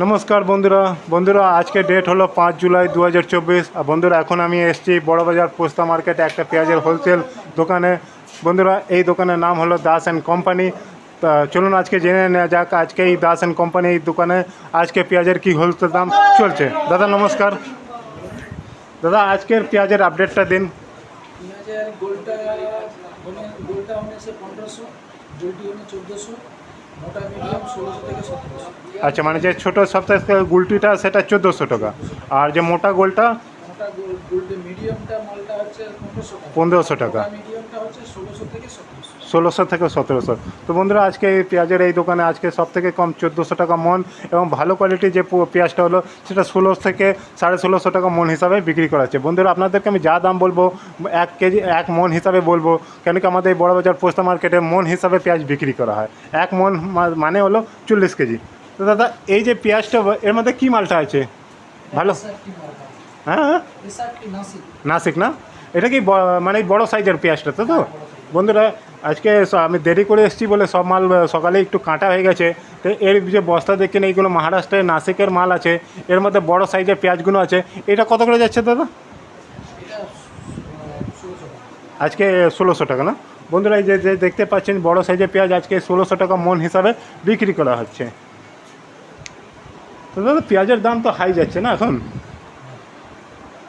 নমস্কার বন্ধুরা। বন্ধুরা, আজকে ডেট হলো পাঁচ জুলাই দু হাজার চব্বিশ। আর বন্ধুরা, এখন আমি এসেছি বড়বাজার পোস্তা মার্কেটে একটা পেঁয়াজের হোলসেল দোকানে। বন্ধুরা, এই দোকানের নাম হলো দাস অ্যান্ড কোম্পানি। তা চলুন আজকে জেনে নেওয়া যাক, আজকে এই দাস অ্যান্ড কোম্পানি এই দোকানে আজকে পেঁয়াজের কী হোলসেল দাম চলছে। দাদা, নমস্কার। দাদা, আজকের পেঁয়াজের আপডেটটা দিন। গোলটা গোলটা চোদ্দোশো। আচ্ছা মানে যে ছোটো সপ্তাহে গুলটিটা সেটা চোদ্দোশো টাকা। আর যে মোটা গোলটা মোটা গোল মিডিয়ামটা মালটা হচ্ছে পনেরোশো টাকা। মিডিয়ামটা হচ্ছে ষোলোশো থেকে সতেরোশো। ষোলোশো থেকে সতেরোশো। তো বন্ধুরা আজকে এই পেঁয়াজের এই দোকানে আজকে সব থেকে কম চোদ্দোশো টাকা মন এবং ভালো কোয়ালিটির যে পেঁয়াজটা হলো সেটা ষোলোশো থেকে সাড়ে ষোলোশো টাকা মন হিসাবে বিক্রি করা হচ্ছে। বন্ধুরা আপনাদেরকে আমি যা দাম বলব এক কেজি এক মন হিসাবে বলব কেন কি আমাদের এই বড়বাজার পোস্তা মার্কেটে মন হিসাবে পেঁয়াজ বিক্রি করা হয়। এক মন মানে হলো চল্লিশ কেজি। তো দাদা এই যে পেঁয়াজটা এর মধ্যে কী মালটা আছে? ভালো। হ্যাঁ হ্যাঁ। নাসিক না? এটা কি মানে বড় সাইজের পেঁয়াজটা তো তো? বন্ধুরা, আজকে আমি দেরি করে এসেছি বলে সব মাল সকালে একটু কাঁটা হয়ে গেছে। তো এর যে বস্তা দেখছেন, এইগুলো মহারাষ্ট্রের নাসিকের মাল আছে। এর মধ্যে বড় সাইজের পেঁয়াজগুলো আছে। এটা কত করে যাচ্ছে দাদা? আজকে ষোলোশো টাকা না? বন্ধুরা, এই যে দেখতে পাচ্ছেন, বড় সাইজের পেঁয়াজ আজকে ষোলোশো টাকা মন হিসাবে বিক্রি করা হচ্ছে। তো দাদা, পেঁয়াজের দাম তো হাই যাচ্ছে না এখন?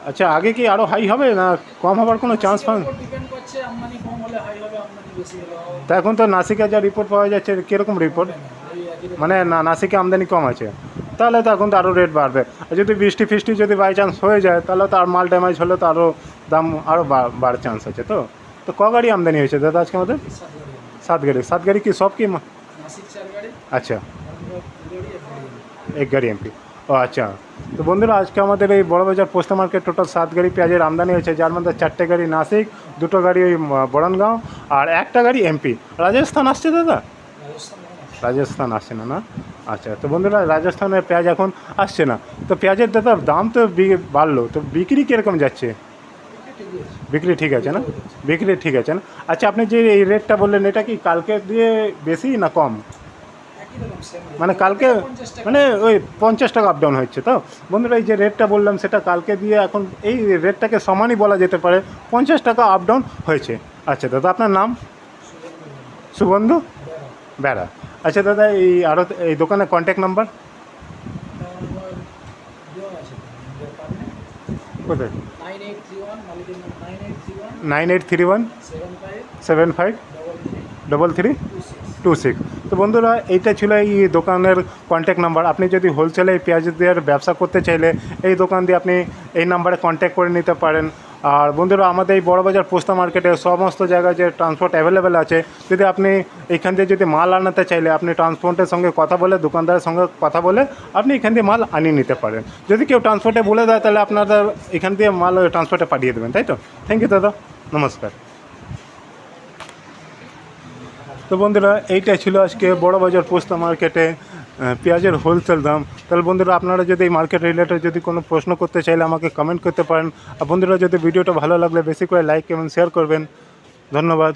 আচ্ছা আগে কি আরও হাই হবে না কম হবার কোনো চান্স পান? তা এখন তো নাসিকের যা রিপোর্ট পাওয়া যাচ্ছে কীরকম রিপোর্ট। মানে না নাসিকে আমদানি কম আছে। তাহলে তো এখন তো আরও রেট বাড়বে। আর যদি বৃষ্টি ফিষ্টি যদি বাই চান্স হয়ে যায় তাহলে তো আর মাল ড্যামেজ হলে তো আরও দাম আরও বাড়ার চান্স আছে তো? তো ক গাড়ি আমদানি হয়েছে দাদা আজকে আমাদের? সাত গাড়ি সাত গাড়ি কি সব কি নাসিক আচ্ছা। এক গাড়ি এক গাড়ি এমপি। ও আচ্ছা। তো বন্ধুরা, আজকে আমাদের এই বড়বাজার পোস্তা মার্কেট টোটাল সাত গাড়ি পেঁয়াজের আমদানি হয়েছে। যার মধ্যে চারটে গাড়ি নাসিক, দুটো গাড়ি ওই বরণগাঁও, আর একটা গাড়ি এমপি। রাজস্থান আসছে দাদা? রাজস্থান। রাজস্থান আসছে না না? আচ্ছা তো বন্ধুরা, রাজস্থানের পেঁয়াজ এখন আসছে না। তো পেঁয়াজের দাদা, দাম তো বাড়লো। তো বিক্রি কীরকম যাচ্ছে? বিক্রি ঠিক আছে না? বিক্রি ঠিক আছে না? আচ্ছা আপনি যে এই রেটটা বললেন, এটা কি কালকে দিয়ে বেশি না কম? মানে কালকে মানে ওই পঞ্চাশ টাকা আপ ডাউন হচ্ছে তো? বন্ধুরা এই যে রেটটা বললাম সেটা কালকে দিয়ে এখন এই রেটটাকে সমানই বলা যেতে পারে। পঞ্চাশ টাকা আপ ডাউন হয়েছে। আচ্ছা দাদা আপনার নাম? সুবন্ধু বেড়া। আচ্ছা দাদা এই আরও এই দোকানের কন্ট্যাক্ট নাম্বার কোথায়? Nine eight three one seven five double three two six তো বন্ধুরা, এইটা ছিল এই দোকানের কন্ট্যাক্ট নাম্বার আপনি যদি হোলসেলে এই পেঁয়াজ দেওয়ার ব্যবসা করতে চাইলে এই দোকান দিয়ে আপনি এই নাম্বারে কন্ট্যাক্ট করে নিতে পারেন। আর বন্ধুরা, আমাদের এই বড়বাজার পোস্তা মার্কেটে সমস্ত জায়গায় যে ট্রান্সপোর্ট অ্যাভেলেবেল আছে, যদি আপনি এখান দিয়ে যদি মাল আনাতে চাইলে, আপনি ট্রান্সপোর্টের সঙ্গে কথা বলে, দোকানদারের সঙ্গে কথা বলে, আপনি এখান দিয়ে মাল আনিয়ে নিতে পারেন। যদি কেউ ট্রান্সপোর্টে বলে দেয়, তাহলে আপনারা এখান দিয়ে মাল ট্রান্সপোর্টে পাঠিয়ে দেবেন, তাই তো? থ্যাংক ইউ দাদা। নমস্কার। তো বন্ধুরা, এইটাই ছিল আজকে বড় বাজার পোস্তা মার্কেটে পেঁয়াজের হোলসেল দাম। তাহলে বন্ধুরা, আপনারা যদি এই মার্কেট রিলেটেড যদি কোনো প্রশ্ন করতে চাইলে আমাকে কমেন্ট করতে পারেন। আর বন্ধুরা, যদি ভিডিওটা ভালো লাগলে বেশি করে লাইক এবং শেয়ার করবেন। ধন্যবাদ।